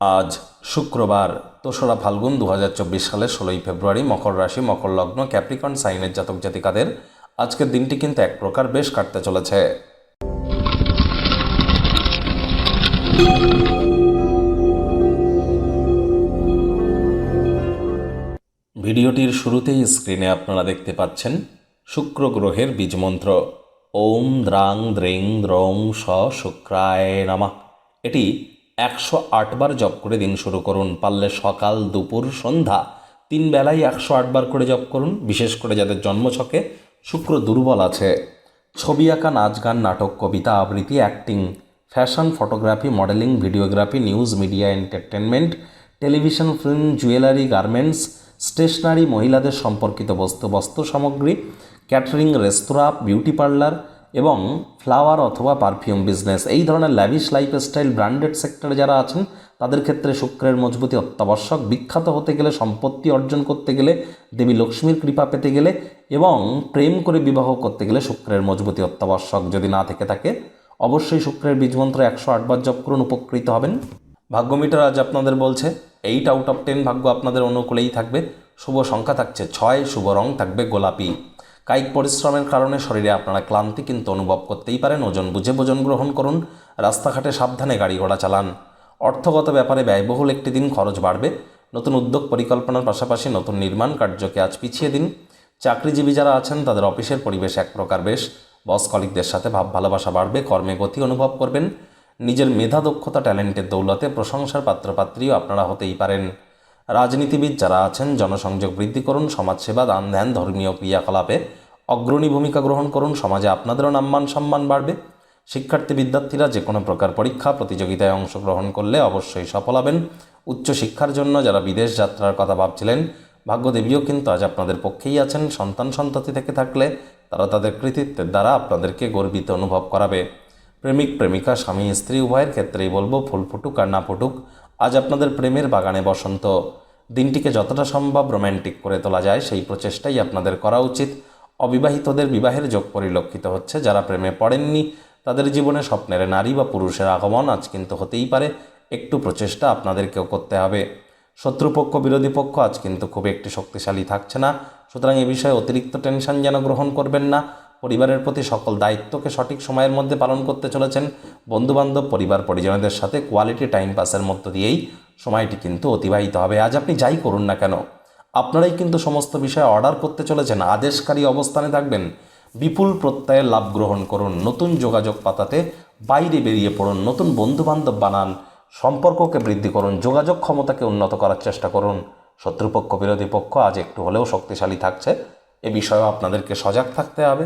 আজ শুক্রবার, দোসরা ফাল্গুন দু সালের ষোলোই ফেব্রুয়ারি, মকর রাশি, মকর লগ্ন, ক্যাপ্রিকন, সাইনের জাতক জাতিকাদের আজকের দিনটি কিন্তু এক প্রকার বেশ কাটতে চলেছে। ভিডিওটির শুরুতেই স্ক্রিনে আপনারা দেখতে পাচ্ছেন শুক্র গ্রহের বীজমন্ত্র ওম দ্রাং দ্রেং দ্রং স শুক্রায় নামা। এটি একশো আটবার জপ করে দিন শুরু করুন। পারলে সকাল, দুপুর, সন্ধ্যা তিন বেলায় একশো আটবার করে জপ করুন। বিশেষ করে যাদের জন্মছকে শুক্র দুর্বল আছে। ছবি আঁকা, নাচ গান, নাটক, কবিতা, আবৃত্তি, acting, fashion, photography, modelling, videography, news, media, entertainment, television, film, jewellery, garments, stationery, মহিলাদের সম্পর্কিত বস্তু বস্ত্র সামগ্রী, ক্যাটারিং, রেস্তোরাঁ, বিউটি পার্লার এবং ফ্লাওয়ার অথবা পারফিউম বিজনেস, এই ধরনের ল্যাভিশ লাইফস্টাইল ব্র্যান্ডেড সেক্টরে যারা আছেন, তাদের ক্ষেত্রে শুক্রের মজবুতি অত্যাবশ্যক। বিখ্যাত হতে গেলে, সম্পত্তি অর্জন করতে গেলে, দেবী লক্ষ্মীর কৃপা পেতে গেলে এবং প্রেম করে বিবাহ করতে গেলে শুক্রের মজবুতি অত্যাবশ্যক। যদি না থেকে থাকে, অবশ্যই শুক্রের বীজমন্ত্র একশো আটবার জপ করুন, উপকৃত হবেন। ভাগ্যমিটার আজ আপনাদের বলছে এইট আউট অফ টেন ভাগ্য আপনাদের অনুকূলেই থাকবে। শুভ সংখ্যা থাকছে ছয়, শুভ রং থাকবে গোলাপি। কায়িক পরিশ্রমের কারণে শরীরে আপনারা ক্লান্তি কিন্তু অনুভব করতেই পারেন। ওজন বুঝে ভোজন গ্রহণ করুন। রাস্তাঘাটে সাবধানে গাড়ি ঘোড়া চালান। অর্থগত ব্যাপারে ব্যয়বহুল একটি দিন খরচ বাড়বে। নতুন উদ্যোগ পরিকল্পনার পাশাপাশি নতুন নির্মাণ কার্যকে আজ পিছিয়ে দিন। চাকরিজীবী যারা আছেন, তাদের অফিসের পরিবেশ এক প্রকার বেশ। বস কলিকদের সাথে ভাব ভালোবাসা বাড়বে, কর্মে গতি অনুভব করবেন। নিজের মেধা দক্ষতা, ট্যালেন্টের দৌলতে প্রশংসার পাত্রপাত্রীও আপনারা হতেই পারেন। রাজনীতিবিদ যারা আছেন, জনসংযোগ বৃদ্ধি করুন, সমাজসেবা দান ধ্যান ধর্মীয় ক্রিয়াকলাপে অগ্রণী ভূমিকা গ্রহণ করুন, সমাজে আপনাদেরও নাম্মান সম্মান বাড়বে। শিক্ষার্থী বিদ্যার্থীরা যে কোনো প্রকার পরীক্ষা, প্রতিযোগিতায় অংশগ্রহণ করলে অবশ্যই সফল হবেন। উচ্চশিক্ষার জন্য যারা বিদেশ যাত্রার কথা ভাবছিলেন, ভাগ্যদেবীও কিন্তু আজ আপনাদের পক্ষেই আছেন। সন্তান সন্ততি থেকে থাকলে তারা তাদের কৃতিত্বের দ্বারা আপনাদেরকে গর্বিত অনুভব করাবে। প্রেমিক, প্রেমিকা, স্বামী, স্ত্রী, উভয়ের ক্ষেত্রেই বলব, ফুল ফুটুক আর না ফুটুক, আজ আপনাদের প্রেমের বাগানে বসন্ত। দিনটিকে যতটা সম্ভব রোম্যান্টিক করে তোলা যায়, সেই প্রচেষ্টাই আপনাদের করা উচিত। অবিবাহিতদের বিবাহের যোগ পরিলক্ষিত হচ্ছে। যারা প্রেমে পড়েননি, তাদের জীবনে স্বপ্নের নারী বা পুরুষের আগমন আজ কিন্তু হতেই পারে। একটু প্রচেষ্টা আপনাদেরকেও করতে হবে। শত্রুপক্ষ, বিরোধী পক্ষ আজ কিন্তু খুব একটি শক্তিশালী থাকছে না। সুতরাং এ বিষয়ে অতিরিক্ত টেনশন যেন গ্রহণ করবেন না। পরিবারের প্রতি সকল দায়িত্বকে সঠিক সময়ের মধ্যে পালন করতে চলেছেন। বন্ধুবান্ধব, পরিবার, পরিজনদের সাথে কোয়ালিটি টাইম পাসের মধ্য দিয়েই সময়টি কিন্তু অতিবাহিত হবে। আজ আপনি যাই করুন না কেন, আপনারাই কিন্তু সমস্ত বিষয়ে অর্ডার করতে চলেছেন, আদেশকারী অবস্থানে থাকবেন। বিপুল প্রত্যয়ে লাভ গ্রহণ করুন, নতুন যোগাযোগ পাতাতে বাইরে বেরিয়ে পড়ুন, নতুন বন্ধুবান্ধব বানান, সম্পর্ককে বৃদ্ধি করুন, যোগাযোগ ক্ষমতাকে উন্নত করার চেষ্টা করুন। শত্রুপক্ষ, বিরোধী পক্ষ আজ একটু হলেও শক্তিশালী থাকছে, এ বিষয়েও আপনাদেরকে সজাগ থাকতে হবে।